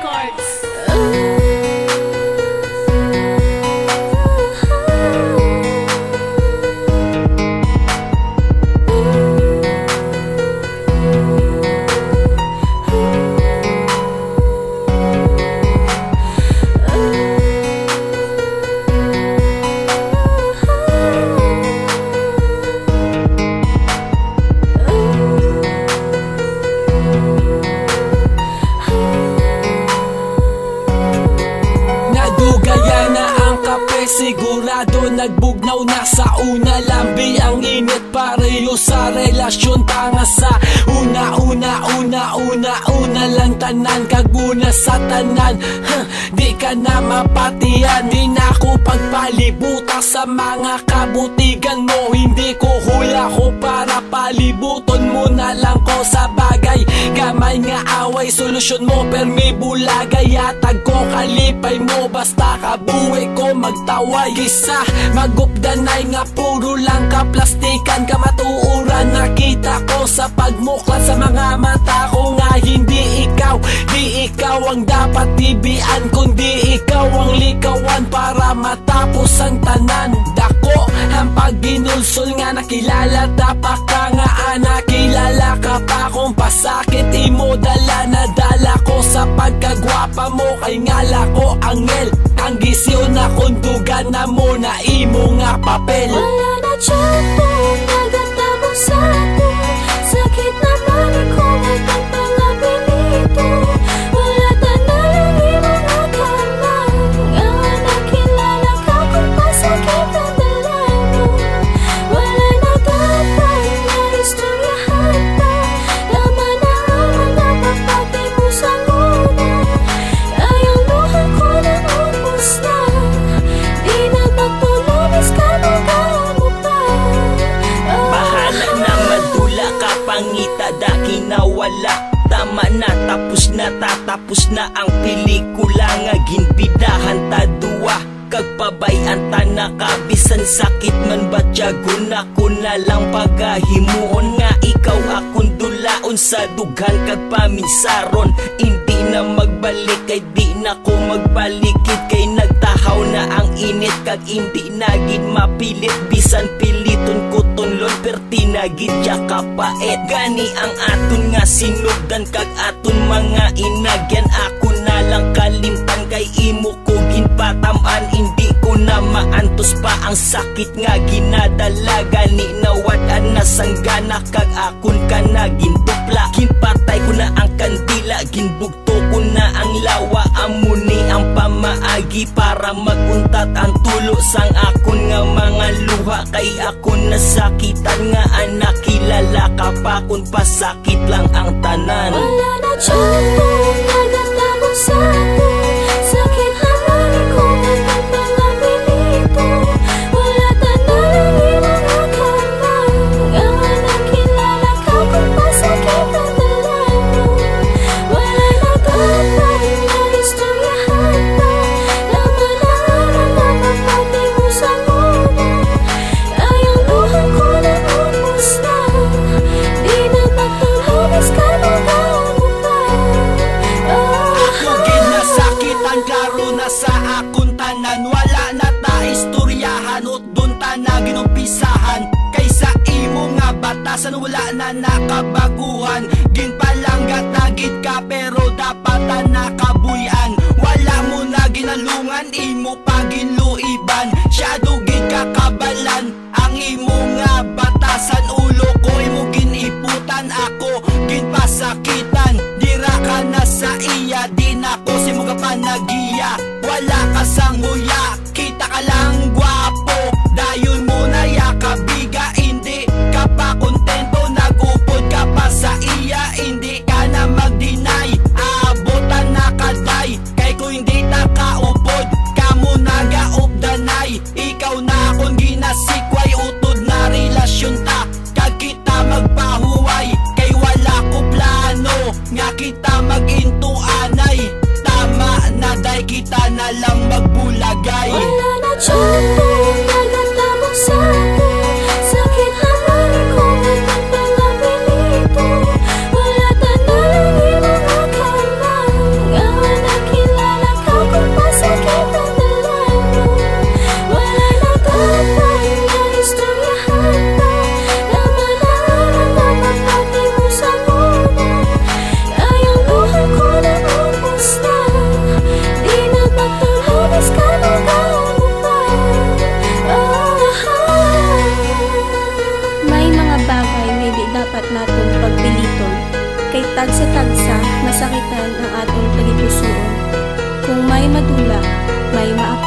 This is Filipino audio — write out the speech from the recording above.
Records. Kape Sigurado nagbugnaw na. Sa una Lambi ang init pareho sa relasyon Tanga sa una, una, una, una, una lang tanan Kaguna sa tanan. Huh, Di ka na mapatiyan Di na ako pagpalibutan sa mga kabutigan mo. Hindi ko hula ko para palibuton mo na lang ko sa Gamay nga away, solusyon mo Permi bulagay, atag ko kalipay mo. Basta kabuhay ko magtaway Isa, magupdanay nga puro lang ka Plastikan ka matuuran. Nakita ko sa pagmuklat sa mga mata ko Nga hindi ikaw, di ikaw ang dapat bibian. Kundi ikaw ang likawan para matapos ang tanan. Dako, ang pagbinulsol nga nakilala Tapak nga anak, kilala ka pa kung pasakit Imo dala na dala ko sa pagkagwapa mo. Kay ngala ko angel Ang gisyo na kundugan na mo na imo nga papel. Wala na tiyempo, Tama na tapos na tatapos na ang pelikula nga ginbidahan ta duwa Kagpabayan ta nakabisan sakit man ba na ko na lang pagahimuon nga ikaw akong dulaon sa dughan kag paminsaron Hindi na magbalik kay di na ko magbalikid kay init kag hindi nagid mapilit. Bisan piliton ko tunlon perti nagid ya kapait. Gani ang aton nga sinugdan kag aton mga inagyan. Ako na lang kalimtan kay imo ko ginpataman. Hindi ko na maantos pa ang sakit nga ginadala. Gani nawadan na sanggana kag akon ka na gintupla ginpatay ko na ang kandila ginbugto ko na ang lawa. Amuni ang pamaagi para maguntat ang tulo sang akon nga mga luha kay ako nasakitan nga anak. Kilala ka pa kung pasakit lang ang tanan. Wala na Wala na nakabaguhan. Ginpalanggat nagid ka Pero dapat na nakabuyan. Wala mo na ginalungan Imo pa giluiban. Siya dugid kakabalan Ang imo nga batasan. Ulo ko imo giniputan Ako ginpasakitan. Dira ka na sa iya Di na ko si mga panagiya Wala ka sang kay tagsa tagsa masakitan ang atong tagipusoon. Kung may madula, may maakot.